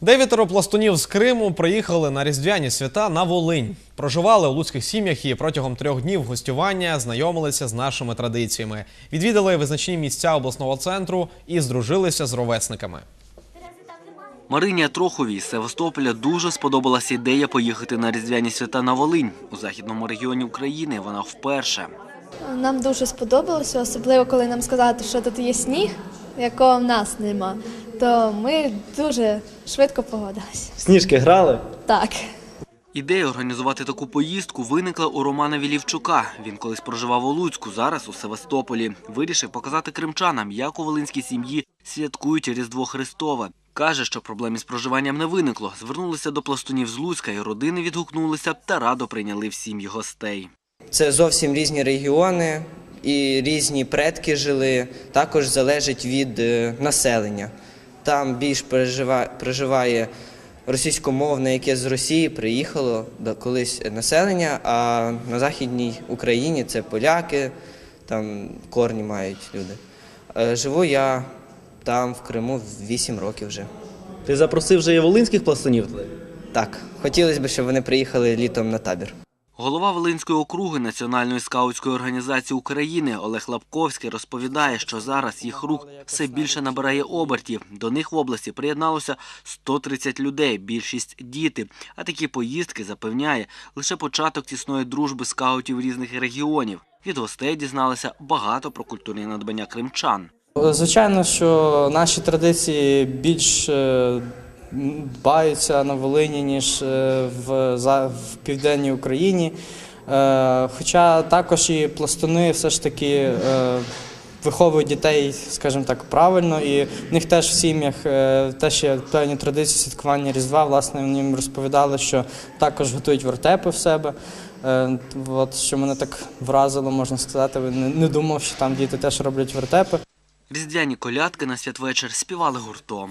Дев'ятеро пластунів з Криму приїхали на різдвяні свята на Волинь. Проживали у луцьких сім'ях і протягом трьох днів гостювання знайомилися з нашими традиціями, відвідали визначні місця обласного центру і здружилися з ровесниками. Марині Троховій з Севастополя дуже сподобалась ідея поїхати на різдвяні свята на Волинь. У західному регіоні України вона вперше. Нам дуже сподобалося, особливо коли нам сказали, що тут є сніг, якого в нас нема. То ми дуже швидко погодилися. Сніжки грали. Так. Ідея організувати таку поїздку виникла у Романа Вілівчука. Він колись проживав у Луцьку, зараз у Севастополі. Вирішив показати кримчанам, як у волинській сім'ї святкують Різдво Христове. Каже, що проблем із проживанням не виникло. Звернулися до пластунів з Луцька, і родини відгукнулися та радо прийняли в сім'ї гостей. Це зовсім різні регіони і різні предки жили. Також залежить від е, населення. Там більш проживає, проживає російськомовне, яке з Росії приїхало до колись населення, а на Західній Україні це поляки, там корні мають люди. Е, Живу я там, в Криму, 8 років вже. Ти запросив вже волинських пластунів? Так, хотілося б, щоб вони приїхали літом на табір. Голова Волинської округи Національної скаутської організації України Олег Лапковський розповідає, що зараз їх рук все більше набирає обертів. До них в області приєдналося 130 людей, більшість діти. А такі поїздки запевняє лише початок тісної дружби скаутів різних регіонів. Від гостей дізналися багато про культурні надбання кримчан. Звичайно, що наші традиції більш дбаються на Волині, ніж е, в, за- в південній Україні. Е, Хоча також і пластуни все ж таки е, виховують дітей, скажімо так, правильно, і в них теж в сім'ях теж є певні традиції святкування Різдва. Власне, вони їм розповідали, що також готують вертепи в себе. От що мене так вразило, можна сказати. Не думав, що там діти теж роблять вертепи. Різдвяні колядки на святвечір співали гуртом.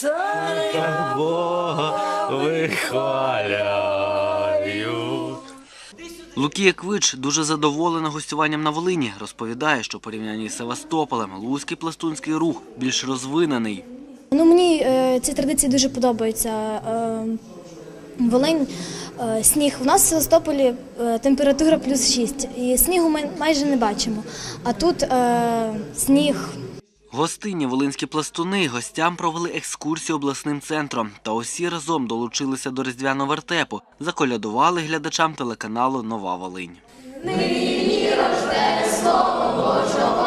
царя Бога вихваляю. Лукія Квич дуже задоволена гостюванням на Волині. Розповідає, що в порівнянні з Севастополем Луцький пластунський рух більш розвинений. Ну, мені е, ці традиції дуже подобаються. Е, Волинь, е, сніг. У нас в Севастополі е, температура плюс 6, і снігу ми майже не бачимо. А тут е, сніг Гостинні волинські пластуни гостям провели екскурсію обласним центром, та усі разом долучилися до різдвяного вертепу, заколядували глядачам телеканалу Нова Волинь. Нині рождество Божого.